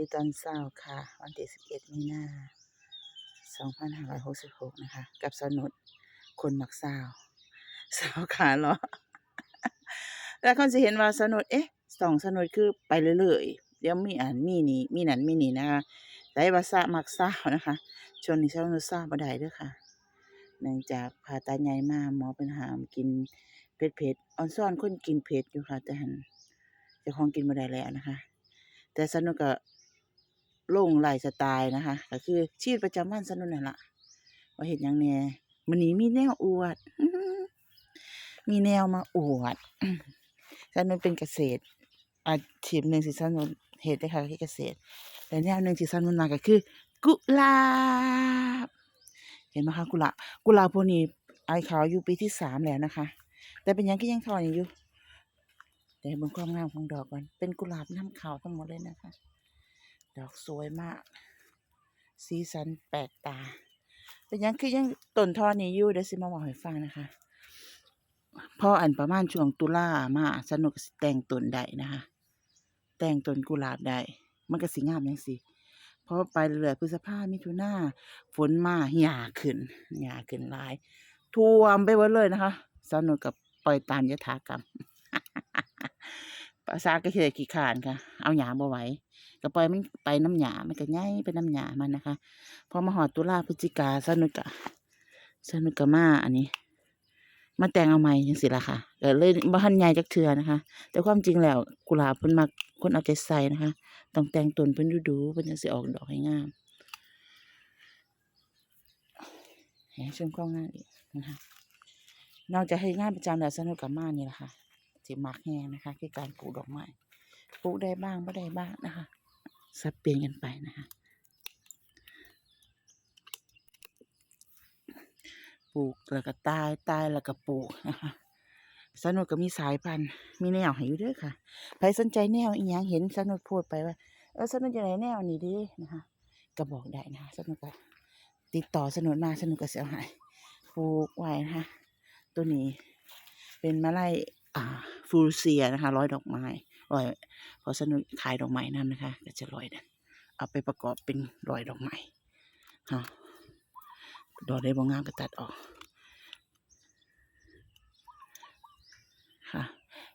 ดีตอนเช้าค่ะ วันที่11 มีนา2566 นะคะ กับสนุดคนหมักสาวสาขาเลาะแล้วคนสิเห็นว่าสนุดเอ๊ะสองสนุดคือไปเรื่อยๆเดี๋ยวมีอันมีนี่มีนั่นมีนี่นะคะแต่ว่าสะมักสานะคะช่วงนี้สนุดสาบ่ได้ด้อค่ะเนื่องจากผ่าตัดใหญ่มากหมอเพิ่นหามกินเผ็ดๆอ่อนซ้อนคนกินเผ็ดอยู่ค่ะแต่หันจ้าของกินบ่ได้แล้วนะคะ แต่สนุกก็ ลงลายสไตล์นะคะก็คือชีวิตประจำวันสนุกนั่นละว่าเฮ็ดหยังแน่มื้อนี้มีแนวอวด มีแนวมาอวดสนุกเป็นเกษตรอาชีพหนึ่งที่สนุกเฮ็ดได้ค่ะคือเกษตรแต่แนวหนึ่งที่สนุกมาก็คือ กุหลาบ เห็นไหมคะกุหลาบกุหลาบพวกนี้ไอายขาวอยู่ปีที่สามแล้วนะคะ แต่เป็นยังก็ยังทอนอยู่แต่บิ่งความงามของดอกก่อนเป็นกุหลาบน้ำขาวทั้งหมดเลยนะคะ ดอกสวยมาก สีสันแปลกตา เป็นยังคือยังต้นทอนี้อยู่เดี๋ยวสิมาบอกให้ฟังนะคะพออันประมาณช่วงตุลามาสนุกสิแต่งต้นได้นะคะ แต่งต้นกุหลาบได้มันก็สิงามจังซี่พอไปเรื่อยพฤษภามิถุนาฝนมาหญ้าขึ้นหญ้าขึ้นหลายท่วมไปหมดเลยนะคะสนุกกับปล่อยตามยถากรรมภาษาก็คือขี้ขานค่ะ เอาหยาบ่ไหว ก็ปล่อยมันไปน้ำหยามันก็ง่ายไปน้ำหยามันนะคะ พอมาหอดตุลาพฤศจิกาสนุกกะสนุกกะมาอันนี้ มาแต่งเอาใหม่จังสิล่ะค่ะก็เลยบ่ทันใหญ่จักเทือนะคะ แต่ความจริงแล้วกุหลาบเพิ่นมักคนเอาใจใส่นะคะ ต้องแต่งตนเพิ่นดูๆเพิ่นจังสิออกดอกให้งามให้ชมความงามอีกนะคะนอกจากให้งานประจำแล้วสนุกกับมานี่แหละค่ะสิมักแฮงนะคะ คือการปลูกดอกไม้ปลูกได้บ้างไม่ได้บ้างนะคะ สับเปลี่ยนกันไปนะคะปลูกแล้วก็ตายตายแล้วก็ปลูกนะคะสนุกก็มีสายพันธุ์มีแนวให้อยู่ด้วยค่ะใครสนใจแนวอีหยังเห็นสนุกโพูดไปว่าเออสนุกจะไหนแนวนี้ดีนะคะก็บอกได้นะคะสนุกก็ติดต่อสนุกมาสนุกก็เสียหายปลูกไว้นะคะตัวนี้เป็นมะไลอ่าฟูเซียนะคะ ร้อยดอกไม้ รอยพอสนุนขายดอกไม้นั่นนะคะ ก็จะร้อยนะเอาไปประกอบเป็นรอยดอกไม้ฮะดอกได้บางงามก็ตัดออกค่ะ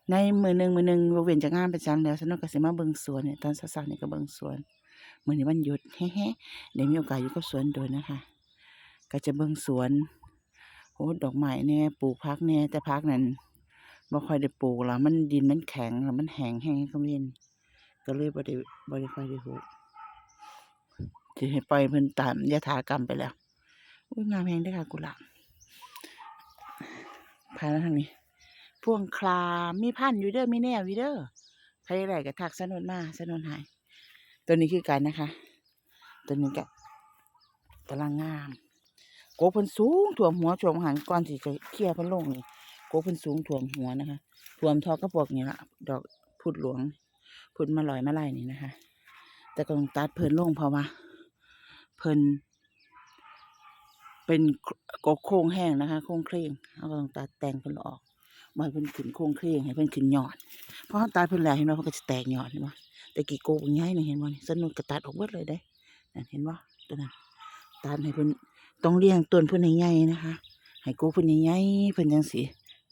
ในมือหนึ่งมือหนึ่งบริเวณจากงานประจำแล้วสนุกก็สิมาเบิ่งสวนเนี่ยตอนเช้าๆนี่ก็เบิ่งสวนมือนี้วันหยุดแฮ่ๆเดี๋ยวมีโอกาสอยู่กับสวนโดยนะคะ ก็จะเบิ่งสวนโอ้ดอกไม้แน่ปลูกพักแน่แต่พักนั้น บ่ค่อยได้ปลูกแล้วมันดินมันแข็งแล้วมันแห้งแห้งก็เล่นก็เลยบ่ได้บ่ได้ค่อยได้ปลูกสิให้ปล่อยเพิ่นตามยถากรรมไปแล้วอุ้ยงามแฮงด้อค่ะกุหลาบพามาทางนี้พวงคลามมีพันอยู่เด้อมีแนวอยู่เด้อใครได้ก็ทักสนุนมาสนุนให้ตัวนี้คือกันนะคะ ตัวนี้ก็กำลังงามโกเพิ่นสูงท่วมหัวท่วมหันก่อนสิจะเคลียร์เพิ่นลงนี่ กเพิ่นสูงท่วมหัวนะคะท่วมทอกระพวกนี่ละดอกพุดหลวงพุดมาลอยมาไล่นี่นะคะ แต่ก็ต้องตัดเพิ่นลงเพราะว่าเพิ่นเป็นกกโค้งแห้งนะคะ โค้งเคร่งเราก็ต้องตัดแต่งเพิ่นออกมาให้เพิ่นขึ้นโค้งเคร่งให้เพิ่นขึ้นหยอดเพราะเขาตัดเพิ่นแล้วเห็นว่าเพิ่นก็จะแตกยอดเห็นบ่แต่กี่โกกง่ายนี่เห็นบ่นี่สนุกก็ตัดออกเบิดเลยเด้นั่นเห็นบ่ตัวนั้นตัดให้เพิ่นต้องเลี้ยงต้นเพิ่นให้ใหญ่นะคะให้โกเพิ่นใหญ่ๆเพิ่นจังสิ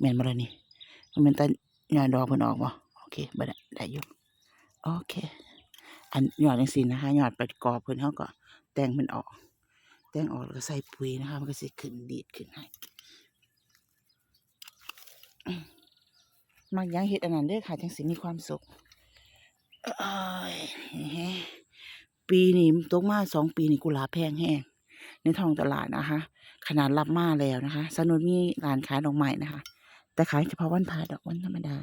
แม่นบ่ล่ะนี่มันเป็นตาหยอดดอกเพิ่นออกบ่โอเคบ่ได้ได้อยู่โอเค อันหยอดจังซี่นะคะหยอดประกอบเพิ่นเฮาก็แต่งมันออก แต่งออกแล้วก็ใส่ปุ๋ยนะคะมันก็สิขึ้นดีดขึ้นให้มักยังเฮ็ดอันนั้นเด้อค่ะจังสิมีความสุขอยปีนี้ตกมาสองปีนี่กุหลาบแพงแฮงในท้องตลาดนะคะ ขนาดรับมาแล้วนะคะ สนุนมีร้านขายดอกไม้นะคะ แต่ขายเฉพาะวันพระดอกวันธรรมดา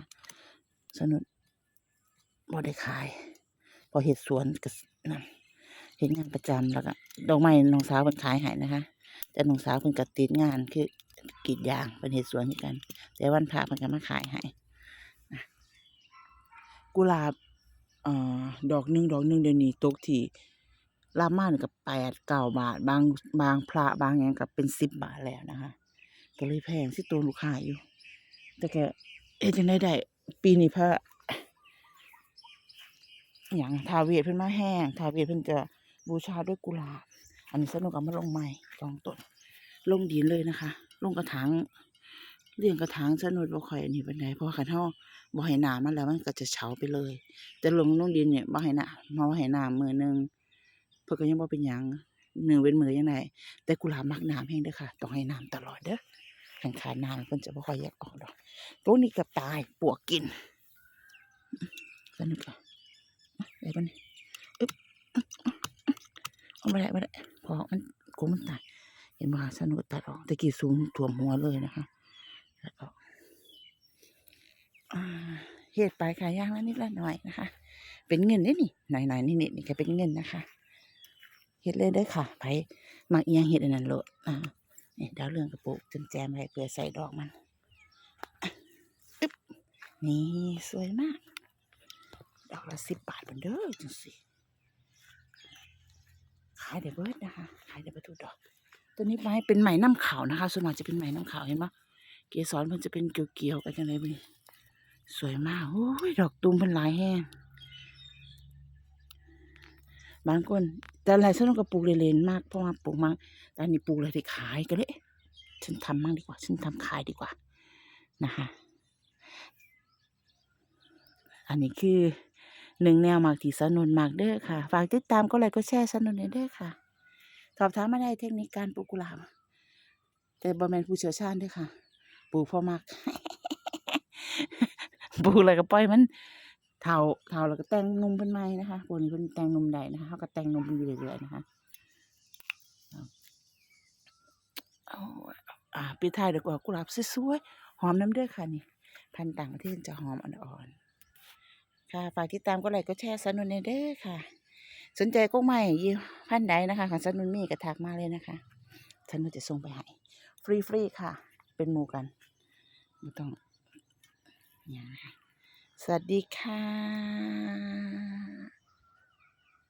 สนุนบ่ได้ขาย พอเห็ดสวนก็นั่นเห็นงานประจำแล้วก็ดอกไม้น้องสาวเพิ่นขายให้นะคะ แต่น้องสาวเพิ่นก็ติดงานคือกรีดยางเป็นเห็ดสวนคือกัน แต่วันพระเพิ่นก็มาขายให้นะกุหลาบออดอกหนึ่งดอกหนึ่งเดี๋ยวนี้ตกที่ลาม่านกับแปดเก้าบาท บางบางพระบางอย่างกับเป็นสิบบาทแล้วนะคะ ก็เลยแพงที่ตัวลูกค้าอยู่ แต่ก็เอ๊ะจังได้ได้ ปีนี้พระอย่างทาเวทเพิ่นมาแห้งทาเวทเพิ่นจะบูชาด้วยกุหลาบ อันนี้สนุกเอามาลงใหม่สองต้นลงดินเลยนะคะ ลงกระถางเลี้ยงกระถางสนุดบ่ค่อยอันนี้ปานใดเพราะว่าคันเฮาบ่ให้น้ำมันแล้วมันก็จะเฉาไปเลย แต่ลงลงดินเนี่ยบ่ให้น้ำมาบ่ให้น้ำมือหนึ่งเพิ่นก็ยังบ่เป็นหยังมื้อเว้นมือยังไงแต่กุหลาบมักน้ำแฮงเด้อค่ะ ต้องให้น้ำตลอดเด้อ คันขาน้ำเพิ่นจะบ่ค่อยแยกออกดอกพวนี้ก็ตายปวกกินสนุกอะได้ปะเนี่อึ๊บเอาไม่ได้ไม่ได้พอมันกูมันตายเห็นบ่สนุกตัดออกตะกี้สูงถ่วมหัวเลยนะคะตัดออกอ่าเฮ็ดไปขายย่างละนิดละหน่อยนะคะ เป็นเงินได้นี่หน่อยๆนี่นี่นี่ก็เป็นเงินนะคะเฮ็ดเลยเด้ค่ะไปมักเอียงเฮ็ดอันนั้นโลดอ่า นี่ดาวเรืองกระปุกจนแจมไว้เพื่อใส่ดอกมันอึ๊บนี่สวยมาก ดอกละสิบบาทเหมือนเด้อจังสิขายได้เบิดนะคะ ขายได้เบิดทุกดอก ตัวนี้ไม้เป็นไหมน้ำขาวนะคะ ส่วนมากจะเป็นไหมน้ำขาวเห็นปะเกสรมันจะเป็นเกี่ยวๆกันจังเลยนี่สวยมากโอ้ยดอกตูมเป็นหลายแห้งบางคนแต่อะไรฉันก็ปลูกเลนมากเพราะว่าปลูกมาก อันนี้ปลูกเลยที่ขายก็เลยฉันทำมั่งดีกว่า ฉันทำขายดีกว่านะคะอันนี้คือหนึ่งแนวหมากที่สนุนมากเด้อค่ะ ฝากติดตามก็ไลค์ก็แชร์สนุนเด้อค่ะสอบถามมาได้เทคนิคการปลูกกุหลาบแต่บ่แมนผู้เชี่ยวชาญเด้วยค่ะ ปลูกพอมักปลูกอะไรก็ปล่อยมันเฒ่าเฒ่าแล้วก็แต่งนมเพิ่นใหม่นะคะพวกนี้เพิ่นแต่งนมได้นะคะเฮาก็แต่งนมเพิ่นอยู่เรื่อยๆนะคะเอาอ่า ปิดท้ายด้วยดอกกุหลาบสวยๆหอมน้ำเด้อค่ะนี่ พันต่างประเทศจะหอมอ่อนๆค่ะฝากติดตามก็ไลค์ก็แชร์สนุนเด้อค่ะ สนใจก็ไม่ยี่พันใดนะคะของสนุนมีกระทักมาเลยนะคะสนุนจะส่งไปให้ฟรีๆค่ะ เป็นหมู่กันไม่ต้องอย่างนะคะสวัสดีค่ะ